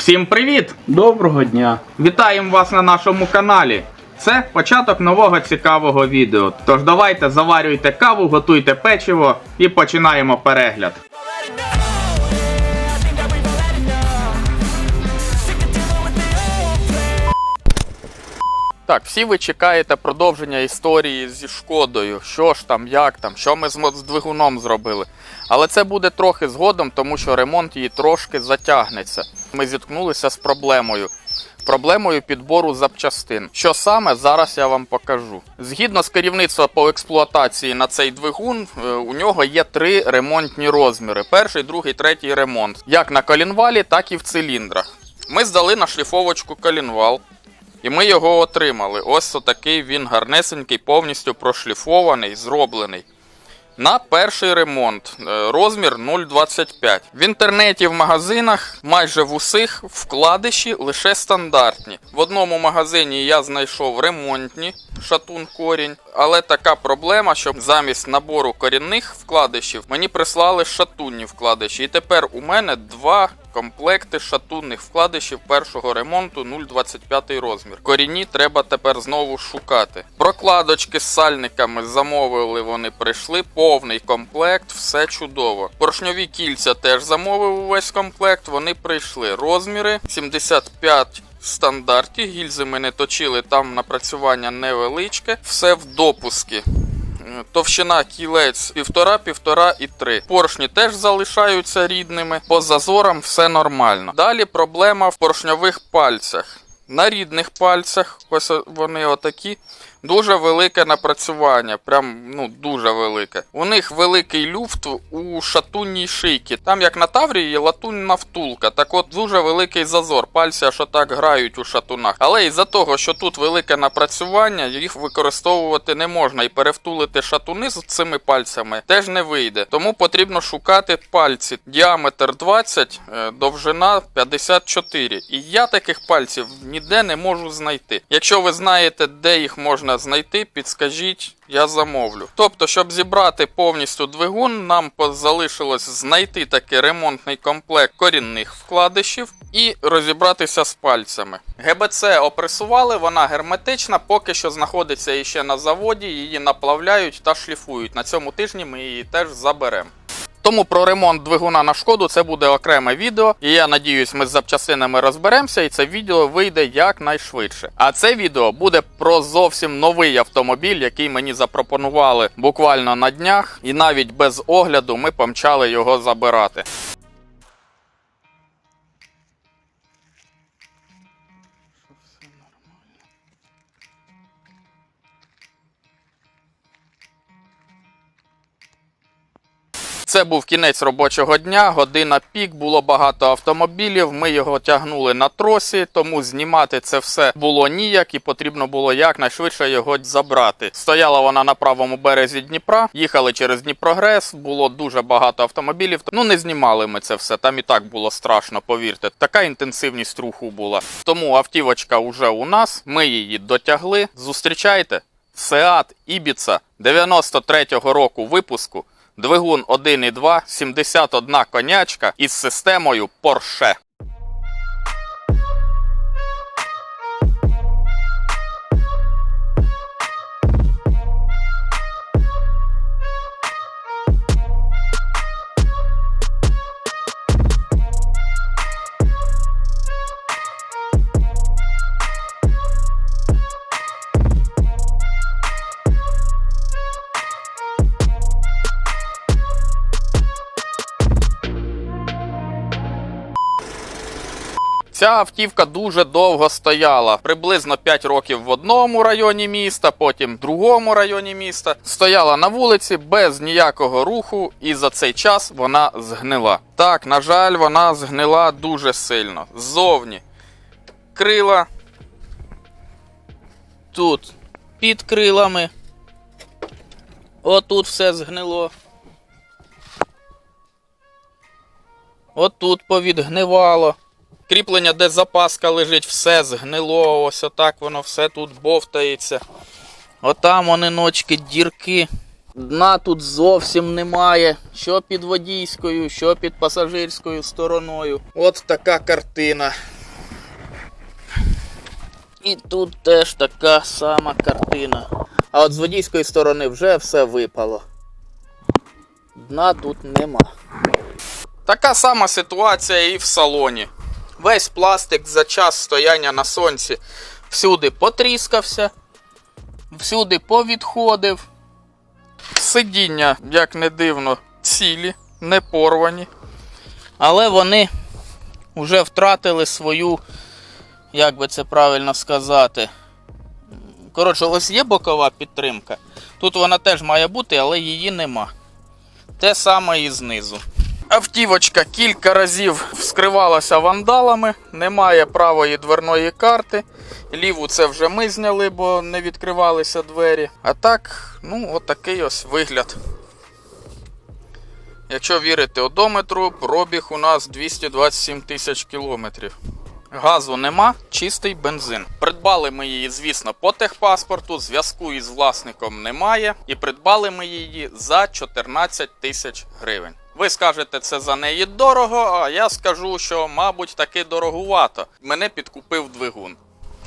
Всім привіт! Доброго дня! Вітаємо вас на нашому каналі. Це початок нового цікавого відео. Тож давайте заварюйте каву, готуйте печиво і починаємо перегляд. Так, всі ви чекаєте продовження історії зі шкодою. Що ж там, як там, що ми з двигуном зробили. Але це буде трохи згодом, тому що ремонт її трошки затягнеться. Ми зіткнулися з проблемою. Проблемою підбору запчастин. Що саме зараз я вам покажу. Згідно з керівництва по експлуатації на цей двигун, е, у нього є три ремонтні розміри: перший, другий, третій ремонт, як на колінвалі, так і в циліндрах. Ми здали на шліфовочку колінвал. І ми його отримали. Ось такий він гарнесенький, повністю прошліфований, зроблений. На перший ремонт е, розмір 0,25. В інтернеті в магазинах майже в усіх вкладиші лише стандартні. В одному магазині я знайшов ремонтні шатун корінь, але така проблема, що замість набору корінних вкладишів мені прислали шатунні вкладиші. І тепер у мене два комплекти шатунних вкладишів першого ремонту 0,25 розмір. Корінні треба тепер знову шукати. Прокладочки з сальниками замовили, вони прийшли. Повний комплект, все чудово. Поршньові кільця теж замовив увесь комплект. Вони прийшли. Розміри 75 стандарті. Гільзи ми не точили, там напрацювання невеличке. Все в допуски. Товщина кілець півтора, півтора і три. Поршні теж залишаються рідними. По зазорам все нормально. Далі проблема в поршньових пальцях. На рідних пальцях, ось вони отакі. Дуже велике напрацювання, прям ну дуже велике. У них великий люфт у шатунній шийці. Там, як на Таврії, латунна втулка. Так от дуже великий зазор. Пальці аж отак грають у шатунах. Але із-за того, що тут велике напрацювання, їх використовувати не можна. І перевтулити шатуни з цими пальцями теж не вийде. Тому потрібно шукати пальці. Діаметр 20, е, довжина 54. І я таких пальців ніде не можу знайти. Якщо ви знаєте, де їх можна знайти, підскажіть, я замовлю. Тобто, щоб зібрати повністю двигун, нам залишилось знайти такий ремонтний комплект корінних вкладишів і розібратися з пальцями. ГБЦ опресували, вона герметична, поки що знаходиться іще на заводі, її наплавляють та шліфують. На цьому тижні ми її теж заберемо. Тому про ремонт двигуна на шкоду це буде окреме відео. І я надіюсь, ми з запчастинами розберемося, і це відео вийде якнайшвидше. А це відео буде про зовсім новий автомобіль, який мені запропонували буквально на днях, і навіть без огляду ми помчали його забирати. Це був кінець робочого дня, година пік, було багато автомобілів. Ми його тягнули на тросі, тому знімати це все було ніяк і потрібно було якнайшвидше його забрати. Стояла вона на правому березі Дніпра, їхали через Дніпрогрес, було дуже багато автомобілів. Ну не знімали ми це все. Там і так було страшно, повірте. Така інтенсивність руху була. Тому автівочка вже у нас. Ми її дотягли. Зустрічайте. Seat Ibiza 93-го року випуску. Двигун 1.2, 71 конячка із системою Porsche. Ця автівка дуже довго стояла. Приблизно 5 років в одному районі міста, потім в другому районі міста. Стояла на вулиці без ніякого руху, і за цей час вона згнила. Так, на жаль, вона згнила дуже сильно. Ззовні. Крила. Тут під крилами. Отут все згнило. Отут повідгнивало. Кріплення, де запаска лежить, все згнило. Ось отак воно все тут бовтається. Отам вони ночки, дірки. Дна тут зовсім немає. Що під водійською, що під пасажирською стороною. От така картина. І тут теж така сама картина. А от з водійської сторони вже все випало. Дна тут нема. Така сама ситуація і в салоні. Весь пластик за час стояння на сонці всюди потріскався, всюди повідходив. Сидіння, як не дивно, цілі, не порвані. Але вони вже втратили свою, як би це правильно сказати. Коротше, ось є бокова підтримка. Тут вона теж має бути, але її нема. Те саме і знизу. Автівочка кілька разів вскривалася вандалами, немає правої дверної карти. Ліву це вже ми зняли, бо не відкривалися двері. А так, ну, отакий ось вигляд. Якщо вірити одометру, пробіг у нас 227 тисяч кілометрів. Газу нема, чистий бензин. Придбали ми її, звісно, по техпаспорту, зв'язку із власником немає. І придбали ми її за 14 тисяч гривень. Ви скажете, це за неї дорого, а я скажу, що, мабуть, таки дорогувато. Мене підкупив двигун,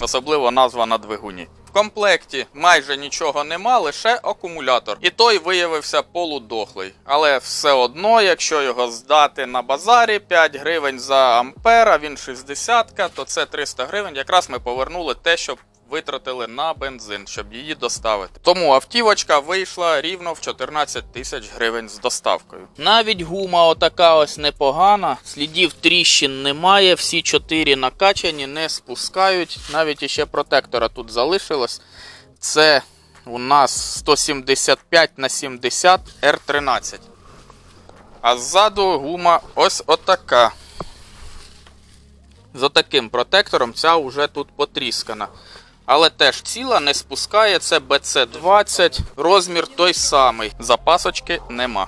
особливо назва на двигуні. В комплекті майже нічого нема, лише акумулятор. І той виявився полудохлий. Але все одно, якщо його здати на базарі 5 гривень за ампер, а він 60, то це 300 гривень. Якраз ми повернули те, що витратили на бензин, щоб її доставити. Тому автівочка вийшла рівно в 14 тисяч гривень з доставкою. Навіть гума отака ось непогана, слідів тріщин немає, всі чотири накачані, не спускають. Навіть іще протектора тут залишилось. Це у нас 175 на 70 R13. А ззаду гума ось отака. З отаким протектором ця вже тут потріскана. Але теж ціла не спускає, це BC20, розмір той самий. Запасочки нема.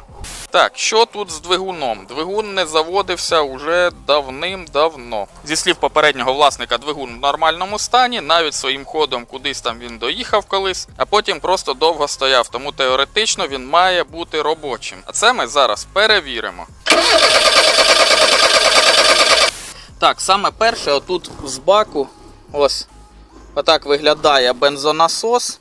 Так, що тут з двигуном? Двигун не заводився уже давним-давно. Зі слів попереднього власника, двигун в нормальному стані, навіть своїм ходом кудись там він доїхав колись, а потім просто довго стояв. Тому теоретично він має бути робочим. А це ми зараз перевіримо. Так, саме перше, отут з баку, ось отак виглядає бензонасос,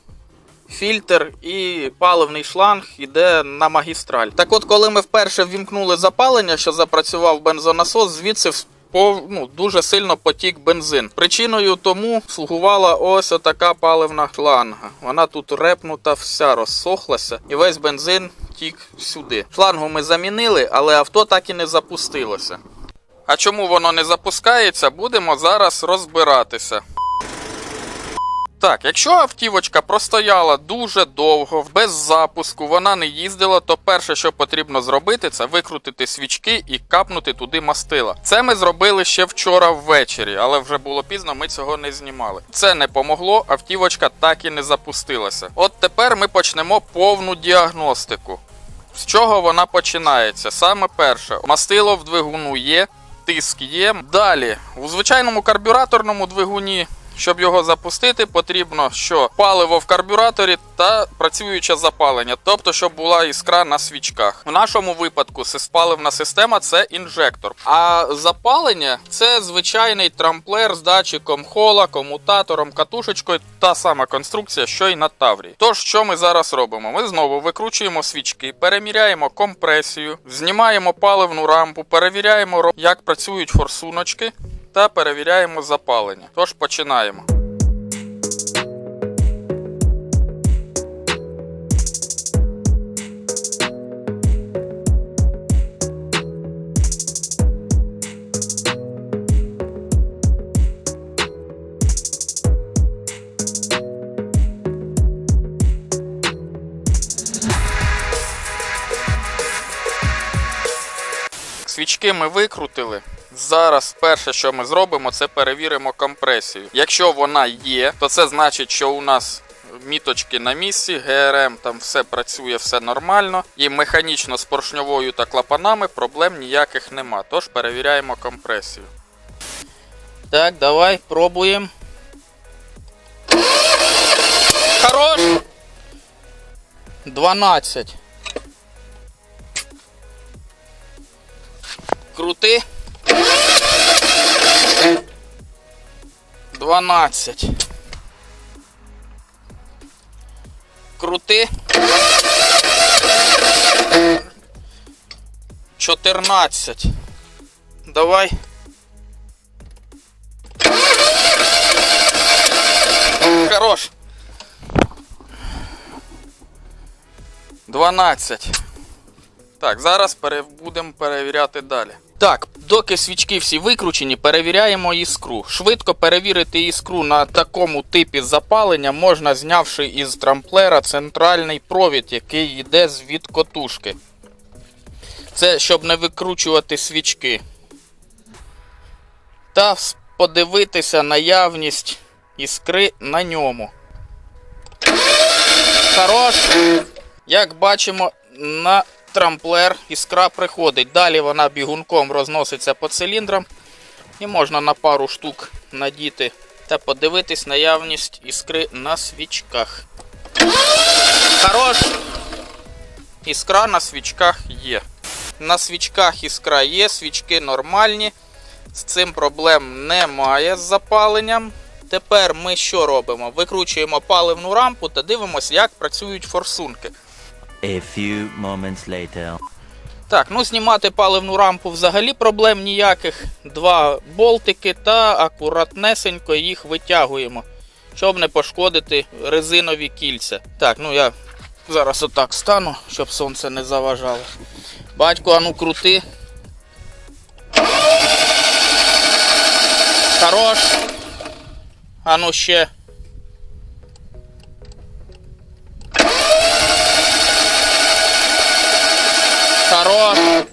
фільтр і паливний шланг іде на магістраль. Так от, коли ми вперше ввімкнули запалення, що запрацював бензонасос, звідси по, ну, дуже сильно потік бензин. Причиною тому слугувала ось така паливна шланга. Вона тут репнута, вся розсохлася, і весь бензин тік сюди. Шлангу ми замінили, але авто так і не запустилося. А чому воно не запускається, будемо зараз розбиратися. Так, якщо автівочка простояла дуже довго, без запуску, вона не їздила, то перше, що потрібно зробити, це викрутити свічки і капнути туди мастила. Це ми зробили ще вчора ввечері, але вже було пізно, ми цього не знімали. Це не помогло, автівочка так і не запустилася. От тепер ми почнемо повну діагностику. З чого вона починається? Саме перше, мастило в двигуну є, тиск є. Далі, у звичайному карбюраторному двигуні, щоб його запустити, потрібно що паливо в карбюраторі та працююче запалення, тобто, щоб була іскра на свічках. В нашому випадку паливна система це інжектор. А запалення це звичайний трамплер з датчиком хола, комутатором, катушечкою, та сама конструкція, що й на Таврії. Тож, що ми зараз робимо? Ми знову викручуємо свічки, переміряємо компресію, знімаємо паливну рампу, перевіряємо, як працюють форсуночки та перевіряємо запалення. Тож починаємо. Свічки ми викрутили. Зараз перше, що ми зробимо, це перевіримо компресію. Якщо вона є, то це значить, що у нас міточки на місці, ГРМ там все працює, все нормально. І механічно з поршньовою та клапанами проблем ніяких нема. Тож перевіряємо компресію. Так, давай пробуємо. Хорош! 12. Крути. 12. Крути. 14. Давай. Хорош. 12. Так, зараз пере... будемо перевіряти далі. Так, доки свічки всі викручені, перевіряємо іскру. Швидко перевірити іскру на такому типі запалення можна, знявши із трамплера центральний провід, який йде від котушки. Це щоб не викручувати свічки. Та подивитися наявність іскри на ньому. Хорош. Як бачимо, на трамплер іскра приходить. Далі вона бігунком розноситься по циліндрам. І можна на пару штук надіти та подивитись наявність іскри на свічках. Хорош! Іскра на свічках є. На свічках іскра є, свічки нормальні. З цим проблем немає з запаленням. Тепер ми що робимо? Викручуємо паливну рампу та дивимося, як працюють форсунки. A few moments later. Так, ну знімати паливну рампу взагалі проблем ніяких. Два болтики та акуратнесенько їх витягуємо, щоб не пошкодити резинові кільця. Так, ну я зараз отак стану, щоб сонце не заважало. Батько, ану крути. Хорош. Ану ще. Хорош.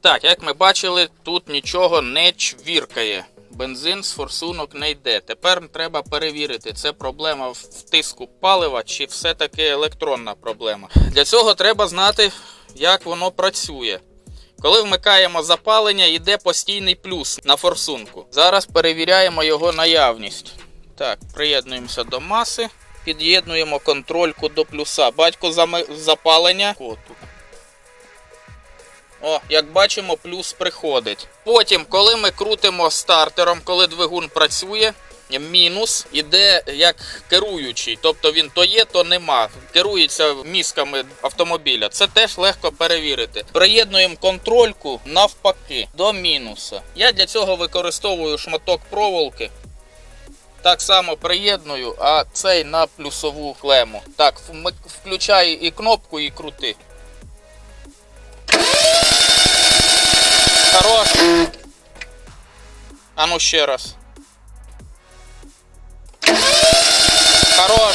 Так, як ми бачили, тут нічого не чвіркає. Бензин з форсунок не йде. Тепер треба перевірити, це проблема в тиску палива чи все-таки електронна проблема. Для цього треба знати, як воно працює. Коли вмикаємо запалення, йде постійний плюс на форсунку. Зараз перевіряємо його наявність. Так, приєднуємося до маси, під'єднуємо контрольку до плюса. Батько запалення. Коту. О, як бачимо, плюс приходить. Потім, коли ми крутимо стартером, коли двигун працює, мінус іде як керуючий. Тобто він то є, то нема. Керується мізками автомобіля. Це теж легко перевірити. Приєднуємо контрольку навпаки до мінуса. Я для цього використовую шматок проволоки. Так само приєдную, а цей на плюсову клему. Так, включай і кнопку, і крути. Хорош. А ну ще раз. Хорош.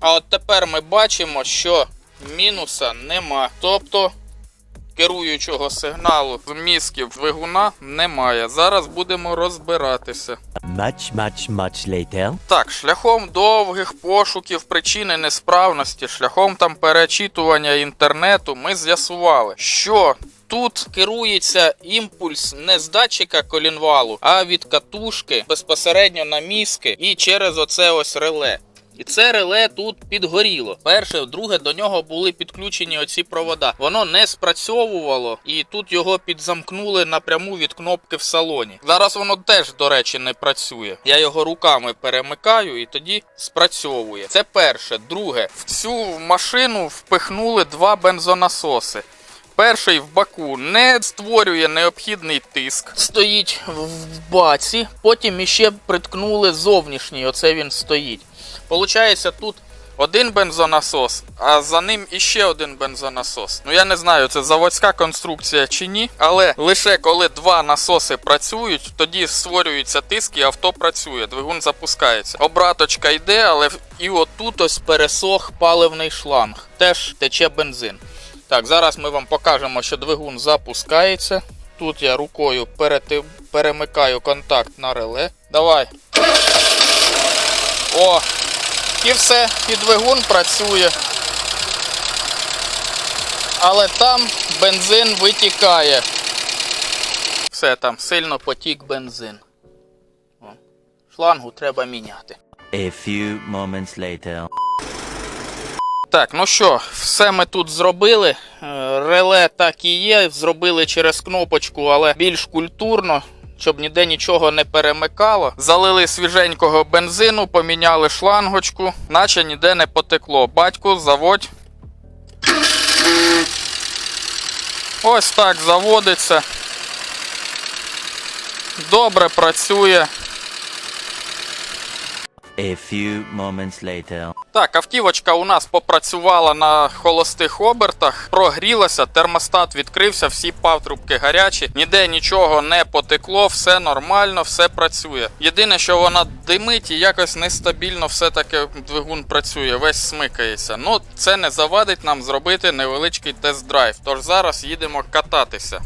А от тепер ми бачимо, що мінуса нема. Тобто керуючого сигналу з мізків двигуна немає. Зараз будемо розбиратися. Much, much, much later. Так, шляхом довгих пошуків причини несправності, шляхом там перечитування інтернету, ми з'ясували, що тут керується імпульс не з датчика колінвалу, а від катушки безпосередньо на мізки і через оце ось реле. І це реле тут підгоріло. Перше, друге, до нього були підключені оці провода. Воно не спрацьовувало, і тут його підзамкнули напряму від кнопки в салоні. Зараз воно теж, до речі, не працює. Я його руками перемикаю і тоді спрацьовує. Це перше. Друге, в цю машину впихнули два бензонасоси. Перший в баку не створює необхідний тиск, стоїть в баці, потім іще приткнули зовнішній, оце він стоїть. Получається, тут один бензонасос, а за ним іще один бензонасос. Ну я не знаю, це заводська конструкція чи ні, але лише коли два насоси працюють, тоді створюється тиск і авто працює, двигун запускається. Обраточка йде, але і отут ось пересох паливний шланг. Теж тече бензин. Так, зараз ми вам покажемо, що двигун запускається. Тут я рукою перети... перемикаю контакт на реле. Давай. О! І все, і двигун працює. Але там бензин витікає. Все, там сильно потік бензин. О. Шлангу треба міняти. A few moments later. Так, ну що, все ми тут зробили. Е, Реле так і є. Зробили через кнопочку, але більш культурно. Щоб ніде нічого не перемикало. Залили свіженького бензину, поміняли шлангочку, наче ніде не потекло. Батьку, заводь. Ось так заводиться. Добре працює. A few moments later. Так, автівочка у нас попрацювала на холостих обертах, прогрілася, термостат відкрився, всі патрубки гарячі, ніде нічого не потекло, все нормально, все працює. Єдине, що вона димить і якось нестабільно все-таки двигун працює, весь смикається. Ну, це не завадить нам зробити невеличкий тест-драйв. Тож зараз їдемо кататися.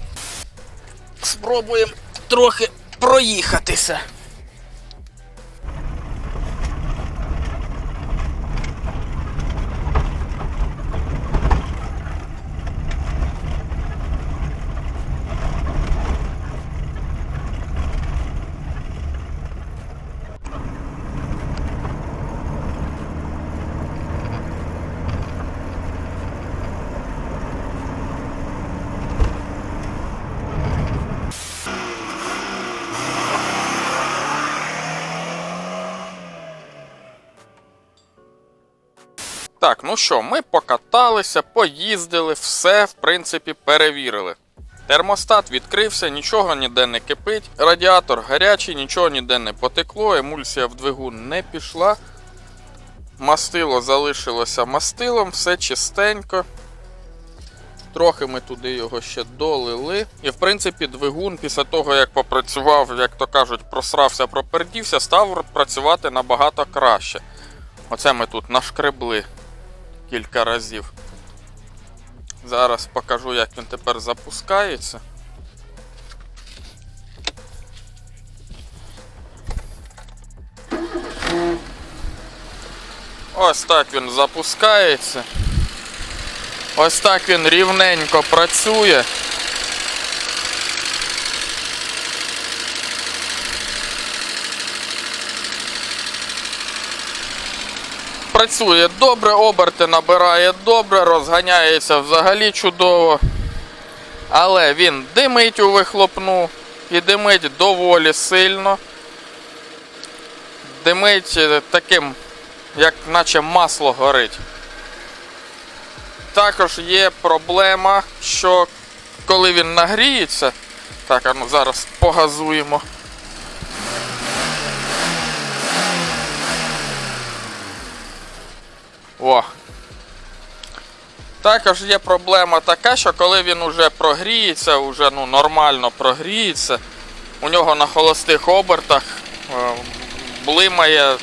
Спробуємо трохи проїхатися. Так, ну що, ми покаталися, поїздили, все в принципі перевірили. Термостат відкрився, нічого ніде не кипить. Радіатор гарячий, нічого ніде не потекло, емульсія в двигун не пішла. Мастило залишилося мастилом, все чистенько. Трохи ми туди його ще долили. І в принципі двигун після того, як попрацював, як то кажуть, просрався, пропердівся, став працювати набагато краще. Оце ми тут нашкребли кілька разів. Зараз покажу, як він тепер запускається. Ось так він запускається. Ось так він рівненько працює. Працює добре, оберти набирає добре, розганяється взагалі чудово. Але він димить у вихлопну і димить доволі сильно. Димить е, таким, як наче масло горить. Також є проблема, що коли він нагріється. Так, а ну зараз погазуємо. О. Також є проблема така, що коли він уже прогріється, уже ну, нормально прогріється, у нього на холостих обертах е, блимає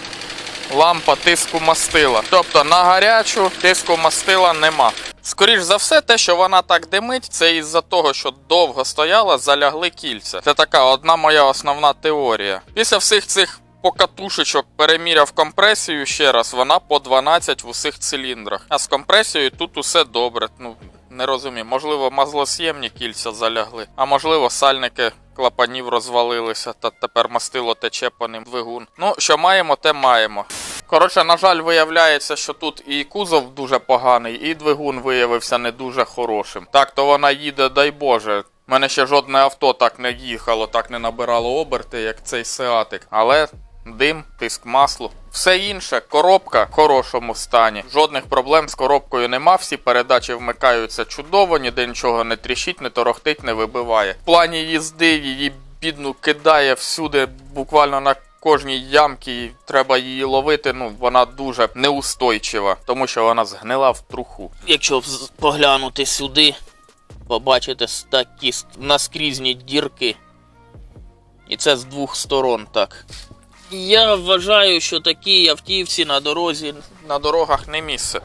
лампа тиску мастила. Тобто на гарячу тиску мастила нема. Скоріш за все, те, що вона так димить, це із-за того, що довго стояла, залягли кільця. Це така одна моя основна теорія. Після всіх цих покатушечок переміряв компресію ще раз, вона по 12 в усіх циліндрах. А з компресією тут усе добре. Ну, не розумію, можливо, мазлос'ємні кільця залягли, а можливо, сальники клапанів розвалилися, та тепер мастило тече по ним двигун. Ну, що маємо, те маємо. Коротше, на жаль, виявляється, що тут і кузов дуже поганий, і двигун виявився не дуже хорошим. Так то вона їде, дай Боже. У мене ще жодне авто так не їхало, так не набирало оберти, як цей Сеатик. Але дим, тиск маслу. Все інше, коробка в хорошому стані. Жодних проблем з коробкою нема. Всі передачі вмикаються чудово, ніде нічого не тріщить, не торохтить, не вибиває. В плані їзди її бідну кидає всюди, буквально на кожній ямці. Треба її ловити. Ну вона дуже неустойчива, тому що вона згнила в труху. Якщо поглянути сюди, побачите такі наскрізні дірки. І це з двох сторон так. Я вважаю, що такі автівці на дорозі на дорогах не місце.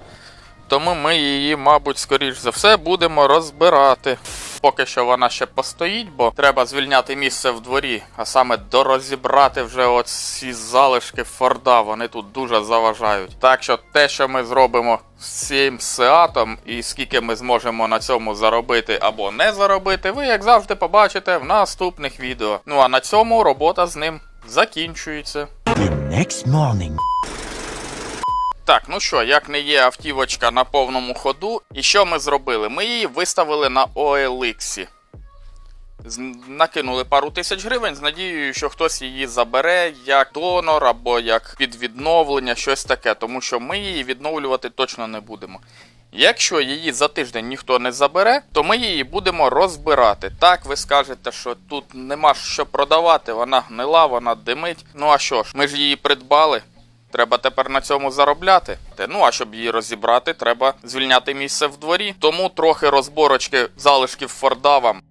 Тому ми її, мабуть, скоріш за все, будемо розбирати. Поки що вона ще постоїть, бо треба звільняти місце в дворі, а саме дорозібрати вже оці залишки Форда. Вони тут дуже заважають. Так що те, що ми зробимо з цим сеатом, і скільки ми зможемо на цьому заробити або не заробити, ви як завжди побачите в наступних відео. Ну а на цьому робота з ним закінчується. The next morning. Так, ну що, як не є автівочка на повному ходу, і що ми зробили? Ми її виставили на OLX. накинули пару тисяч гривень з надією, що хтось її забере як донор або як під відновлення, щось таке, тому що ми її відновлювати точно не будемо. Якщо її за тиждень ніхто не забере, то ми її будемо розбирати. Так, ви скажете, що тут нема що продавати, вона гнила, вона димить. Ну а що ж, ми ж її придбали. Треба тепер на цьому заробляти. Ну а щоб її розібрати, треба звільняти місце в дворі. Тому трохи розборочки залишків Форда вам.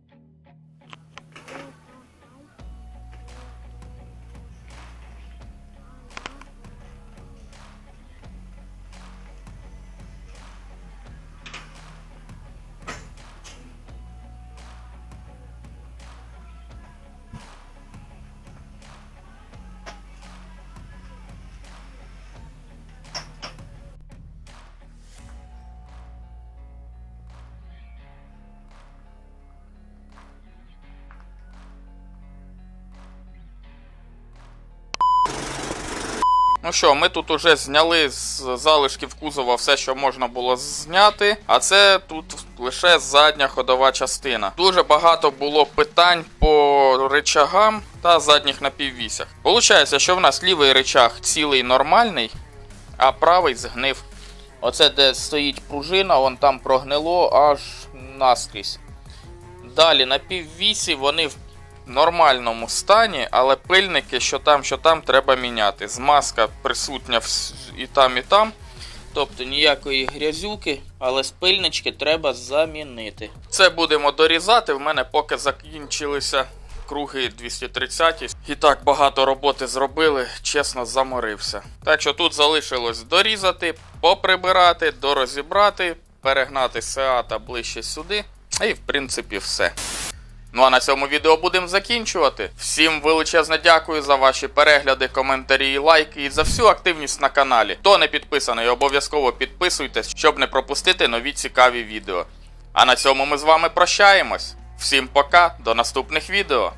Ну що, ми тут уже зняли з залишків кузова все, що можна було зняти, а це тут лише задня ходова частина. Дуже багато було питань по речагам та задніх напіввісях. Получається, що в нас лівий речаг цілий нормальний, а правий згнив. Оце де стоїть пружина, вон там прогнило аж наскрізь. Далі на піввісі вони в нормальному стані, але пильники, що там, що там, треба міняти. Змазка присутня і там, і там. Тобто ніякої грязюки, але спильнички треба замінити. Це будемо дорізати. В мене поки закінчилися круги 230. І так багато роботи зробили, чесно, заморився. Так що тут залишилось дорізати, поприбирати, дорозібрати, перегнати Сеата ближче сюди. І в принципі все. Ну а на цьому відео будемо закінчувати. Всім величезне дякую за ваші перегляди, коментарі і лайки і за всю активність на каналі. Хто не підписаний, обов'язково підписуйтесь, щоб не пропустити нові цікаві відео. А на цьому ми з вами прощаємось. Всім пока, до наступних відео.